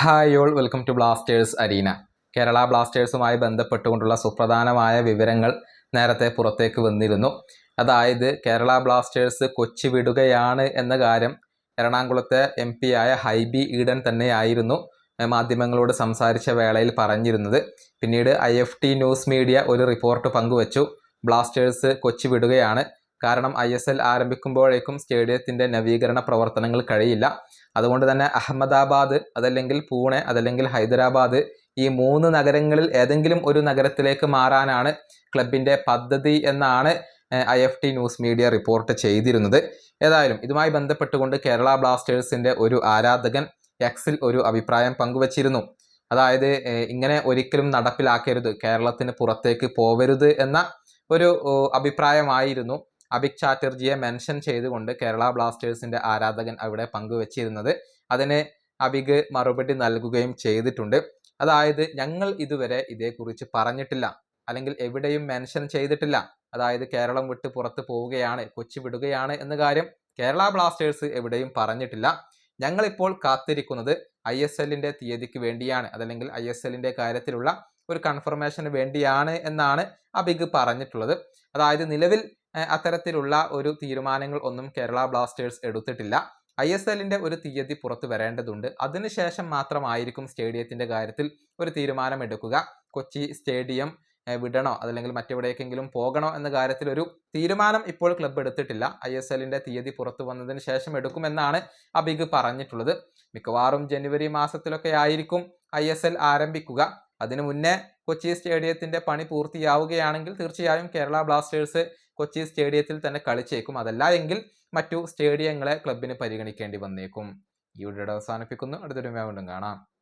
Hi all welcome to Blasters arena Kerala ബ്ലാസ്റ്റേഴ്സുമായി ബന്ധപ്പെട്ടുകൊണ്ടുള്ള സുപ്രധാനമായ വിവരങ്ങൾ നേരത്തെ പുറത്തേക്ക് വന്നിരുന്നു. അതായത് കേരള ബ്ലാസ്റ്റേഴ്സ് കൊച്ചി വിടുകയാണ് എന്ന കാര്യം എറണാകുളത്തെ എം പി ആയ ഹൈബി ഈഡൻ തന്നെയായിരുന്നു മാധ്യമങ്ങളോട് സംസാരിച്ച വേളയിൽ പറഞ്ഞിരുന്നത്. പിന്നീട് I F T news media ഒരു റിപ്പോർട്ട് പങ്കുവച്ചു. ബ്ലാസ്റ്റേഴ്സ് കൊച്ചി വിടുകയാണ് കാരണം ഐ എസ് എൽ ആരംഭിക്കുമ്പോഴേക്കും സ്റ്റേഡിയത്തിന്റെ നവീകരണ പ്രവർത്തനങ്ങൾ കഴിയില്ല. അതുകൊണ്ട് തന്നെ അഹമ്മദാബാദ് അതല്ലെങ്കിൽ പൂനെ അതല്ലെങ്കിൽ ഹൈദരാബാദ് ഈ മൂന്ന് നഗരങ്ങളിൽ ഏതെങ്കിലും ഒരു നഗരത്തിലേക്ക് മാറാനാണ് ക്ലബിന്റെ പദ്ധതി എന്നാണ് I F T news media report ചെയ്തിരുന്നത്. ഏതായാലും ഇതുമായി ബന്ധപ്പെട്ടുകൊണ്ട് കേരള ബ്ലാസ്റ്റേഴ്സിന്റെ ഒരു ആരാധകൻ എക്സിൽ ഒരു അഭിപ്രായം പങ്കുവച്ചിരുന്നു. അതായത് ഇങ്ങനെ ഒരിക്കലും നടപ്പിലാക്കരുത് കേരളത്തിന് പുറത്തേക്ക് പോവരുത് എന്ന ഒരു അഭിപ്രായമായിരുന്നു. അഭിക് ചാറ്റർജിയെ മെൻഷൻ ചെയ്തുകൊണ്ട് കേരള ബ്ലാസ്റ്റേഴ്സിന്റെ ആരാധകൻ അവിടെ പങ്കുവച്ചിരുന്നത്. അതിന് അഭിക് മറുപടി നൽകുകയും ചെയ്തിട്ടുണ്ട്. അതായത് ഞങ്ങൾ ഇതുവരെ ഇതേക്കുറിച്ച് പറഞ്ഞിട്ടില്ല. അല്ലെങ്കിൽ എവിടെയും മെൻഷൻ ചെയ്തിട്ടില്ല. അതായത് കേരളം വിട്ട് പുറത്ത് പോവുകയാണ് കൊച്ചി വിടുകയാണ് എന്ന കാര്യം കേരള ബ്ലാസ്റ്റേഴ്സ് എവിടെയും പറഞ്ഞിട്ടില്ല. ഞങ്ങളിപ്പോൾ കാത്തിരിക്കുന്നത് ഐ എസ് എല്ലിന്റെ തീയതിക്ക് വേണ്ടിയാണ്. അതല്ലെങ്കിൽ ഐ എസ് എല്ലിന്റെ കാര്യത്തിലുള്ള ഒരു കൺഫർമേഷന് വേണ്ടിയാണ് എന്നാണ് അബിഗ് പറഞ്ഞിട്ടുള്ളത്. അതായത് നിലവിൽ അത്തരത്തിലുള്ള ഒരു തീരുമാനങ്ങൾ ഒന്നും കേരള ബ്ലാസ്റ്റേഴ്സ് എടുത്തിട്ടില്ല. ഐ എസ് എല്ലിന്റെ ഒരു തീയതി പുറത്തു വരേണ്ടതുണ്ട്. അതിനുശേഷം മാത്രമായിരിക്കും സ്റ്റേഡിയത്തിന്റെ കാര്യത്തിൽ ഒരു തീരുമാനം എടുക്കുക കൊച്ചി സ്റ്റേഡിയം വിടണോ അതല്ലെങ്കിൽ മറ്റെവിടേക്കെങ്കിലും പോകണോ എന്ന കാര്യത്തിൽ ഒരു തീരുമാനം ഇപ്പോൾ ക്ലബ്ബ് എടുത്തിട്ടില്ല. ഐ എസ് എല്ലിന്റെ തീയതി പുറത്തു വന്നതിന് ശേഷം എടുക്കുമെന്നാണ് അബിഗ് പറഞ്ഞിട്ടുള്ളത്. മിക്കവാറും ജനുവരി മാസത്തിലൊക്കെ ആയിരിക്കും ഐ എസ് എൽ ആരംഭിക്കുക. അതിനു മുന്നേ കൊച്ചി സ്റ്റേഡിയത്തിന്റെ പണി പൂർത്തിയാവുകയാണെങ്കിൽ തീർച്ചയായും കേരള ബ്ലാസ്റ്റേഴ്സ് കൊച്ചി സ്റ്റേഡിയത്തിൽ തന്നെ കളിച്ചേക്കും. അതല്ല എങ്കിൽ മറ്റു സ്റ്റേഡിയങ്ങളെ ക്ലബിന് പരിഗണിക്കേണ്ടി വന്നേക്കും. ഈ വീഡിയോ അവസാനിപ്പിക്കുന്നു. അടുത്തൊരു വീണ്ടും കാണാം.